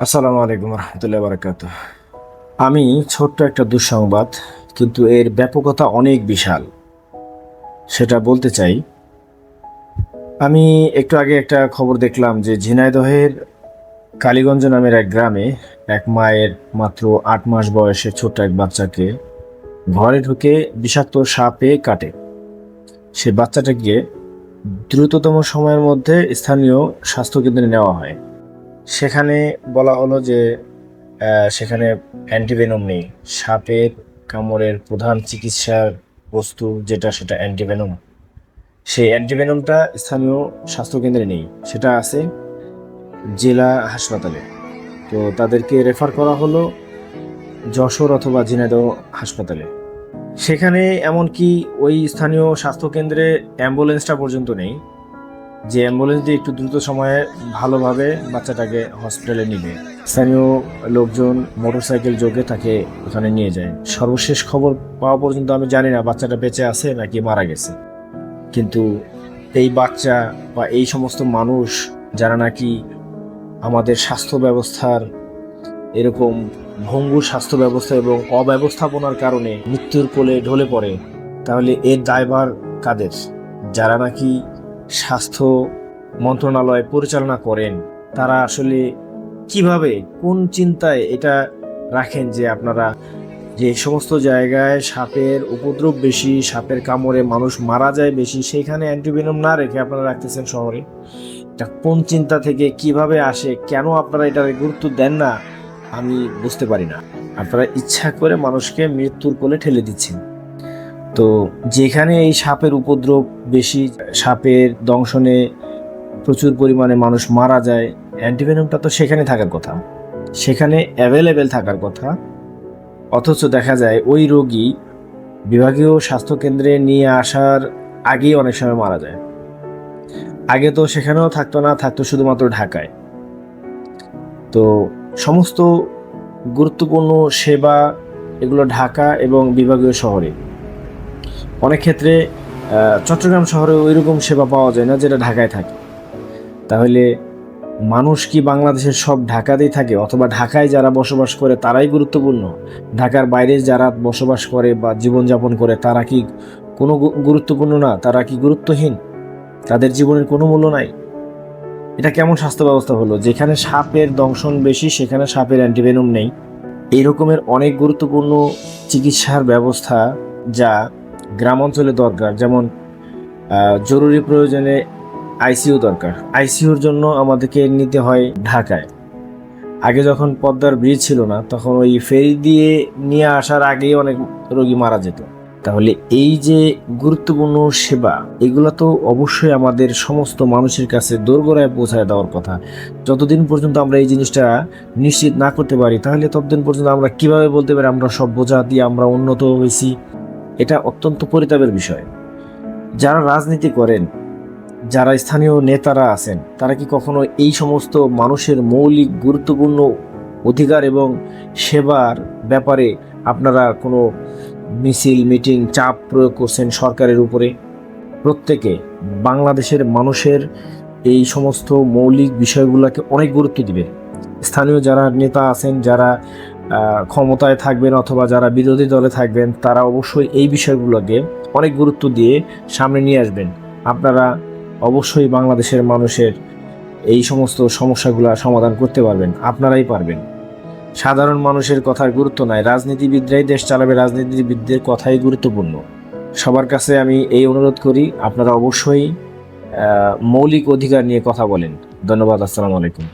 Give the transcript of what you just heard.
আসসালামু আলাইকুম রহমতুল্লাহ বারাকাত আমি ছোট্ট একটা দুঃসংবাদ, কিন্তু এর ব্যাপকতা অনেক বিশাল। সেটা বলতে চাই, আমি একটু আগে একটা খবর দেখলাম যে ঝিনাইদহের কালীগঞ্জ নামের এক গ্রামে এক মায়ের মাত্র আট মাস বয়সের ছোট্ট এক বাচ্চাকে ঘরে ঢুকে বিষাক্ত সাপে কাটে। সে বাচ্চাটাকে দ্রুততম সময়ের মধ্যে স্থানীয় স্বাস্থ্যকেন্দ্রে নেওয়া হয়। সেখানে বলা হলো যে সেখানে অ্যান্টিভেনম নেই। সাপের কামড়ের প্রধান চিকিৎসার বস্তু যেটা, সেটা অ্যান্টিভেনম। সেই অ্যান্টিভেনমটা স্থানীয় স্বাস্থ্যকেন্দ্রে নেই। সেটা আছে জেলা হাসপাতালে। তো তাদেরকে রেফার করা হলো যশোর অথবা ঝিনাইদহ হাসপাতালে। সেখানে এমনকি ওই স্থানীয় স্বাস্থ্যকেন্দ্রে অ্যাম্বুলেন্সটা পর্যন্ত নেই, যে অ্যাম্বুলেন্স দিয়ে একটু দ্রুত সময়ে ভালোভাবে বাচ্চাটাকে হসপিটালে নিবে। স্থানীয় লোকজন মোটরসাইকেল যোগে তাকে ওখানে নিয়ে যায়। সর্বশেষ খবর পাওয়া পর্যন্ত আমি জানি না বাচ্চাটা বেঁচে আছে নাকি মারা গেছে। কিন্তু এই বাচ্চা বা এই সমস্ত মানুষ যারা নাকি আমাদের স্বাস্থ্য ব্যবস্থার এরকম ভঙ্গুর স্বাস্থ্য ব্যবস্থা এবং অব্যবস্থাপনার কারণে মৃত্যুর কোলে ঢলে পড়ে, তাহলে এর দায়ভার কাদের? যারা নাকি স্বাস্থ্য মন্ত্রণালয় পরিচালনা করেন, তারা আসলে কীভাবে, কোন চিন্তায় এটা রাখেন যে আপনারা যে সমস্ত জায়গায় সাপের উপদ্রব বেশি, সাপের কামড়ে মানুষ মারা যায় বেশি সেখানে অ্যান্টিভেনম না রেখে আপনারা রাখতেছেন শহরে? এটা কোন চিন্তা থেকে কীভাবে আসে, কেন আপনারা এটার গুরুত্ব দেন না, আমি বুঝতে পারি না। আপনারা ইচ্ছা করে মানুষকে মৃত্যুর কোলে ঠেলে দিচ্ছেন। তো যেখানে এই সাপের উপদ্রব বেশি, সাপের দংশনে প্রচুর পরিমাণে মানুষ মারা যায়, অ্যান্টিভেনমটা তো সেখানে থাকার কথা। সেখানে অ্যাভেলেবেল থাকার কথা। অথচ দেখা যায় ওই রোগী বিভাগীয় স্বাস্থ্যকেন্দ্রে নিয়ে আসার আগেই অনেক সময় মারা যায়। আগে তো সেখানেও থাকতো না, থাকতো শুধুমাত্র ঢাকায়। তো সমস্ত গুরুত্বপূর্ণ সেবা এগুলো ঢাকা এবং বিভাগীয় শহরে। অনেক ক্ষেত্রে চট্টগ্রাম শহরে ওই রকম সেবা পাওয়া যায় না যেটা ঢাকায় থাকে। তাহলে মানুষ কি বাংলাদেশের সব ঢাকাতেই থাকে? অথবা ঢাকায় যারা বসবাস করে তারাই গুরুত্বপূর্ণ? ঢাকার বাইরে যারা বসবাস করে বা জীবনযাপন করে তারা কি কোনো গুরুত্বপূর্ণ না? তারা কি গুরুত্বহীন? তাদের জীবনের কোনো মূল্য নাই। এটা কেমন স্বাস্থ্য ব্যবস্থা হলো? যেখানে সাপের দংশন বেশি, সেখানে সাপের অ্যান্টিভেনম নেই। এই রকমের অনেক গুরুত্বপূর্ণ চিকিৎসার ব্যবস্থা যা গ্রাম অঞ্চলে দরকার। যেমন জরুরি প্রয়োজনে আইসিইউ দরকার। আইসিইউর জন্য আমাদেরকে নিতে হয় ঢাকায়। আগে যখন পদ্মার ব্রিজ ছিল না, তখন ওই ফেরি দিয়ে নিয়ে আসার আগেই অনেক রোগী মারা যেত। তাহলে এই যে গুরুত্বপূর্ণ সেবা, এগুলো তো অবশ্যই আমাদের সমস্ত মানুষের কাছে দোরগোড়ায় পৌঁছায় দেওয়ার কথা। যতদিন পর্যন্ত আমরা এই জিনিসটা নিশ্চিত না করতে পারি, তাহলে ততদিন পর্যন্ত আমরা কীভাবে বলতে পারি আমরা সব বোঝা দিয়ে আমরা উন্নত হয়েছি? এটা অত্যন্ত পরিতাপের বিষয়। যারা রাজনীতি করেন, যারা স্থানীয় নেতারা আছেন, তারা কি কখনো এই সমস্ত মানুষের মৌলিক গুরুত্বপূর্ণ অধিকার এবং সেবার ব্যাপারে আপনারা কোনো মিছিল, মিটিং, চাপ প্রয়োগ করছেন সরকারের উপরে। প্রত্যেকে বাংলাদেশের মানুষের এই সমস্ত মৌলিক বিষয়গুলোকে অনেক গুরুত্ব দিবে। স্থানীয় যারা নেতা আছেন, যারা ক্ষমতায় থাকবেন অথবা যারা বিরোধী দলে থাকবেন, তারা অবশ্যই এই বিষয়গুলোকে অনেক গুরুত্ব দিয়ে সামনে নিয়ে আসবেন। আপনারা অবশ্যই বাংলাদেশের মানুষের এই সমস্ত সমস্যাগুলো সমাধান করতে পারবেন, আপনারাই পারবেন। সাধারণ মানুষের কথার গুরুত্ব নাই। রাজনীতিবিদরাই দেশ চালাবে, রাজনীতিবিদদের কথাই গুরুত্বপূর্ণ। সবার কাছে আমি এই অনুরোধ করি, আপনারা অবশ্যই মৌলিক অধিকার নিয়ে কথা বলেন। ধন্যবাদ, আসসালামু আলাইকুম।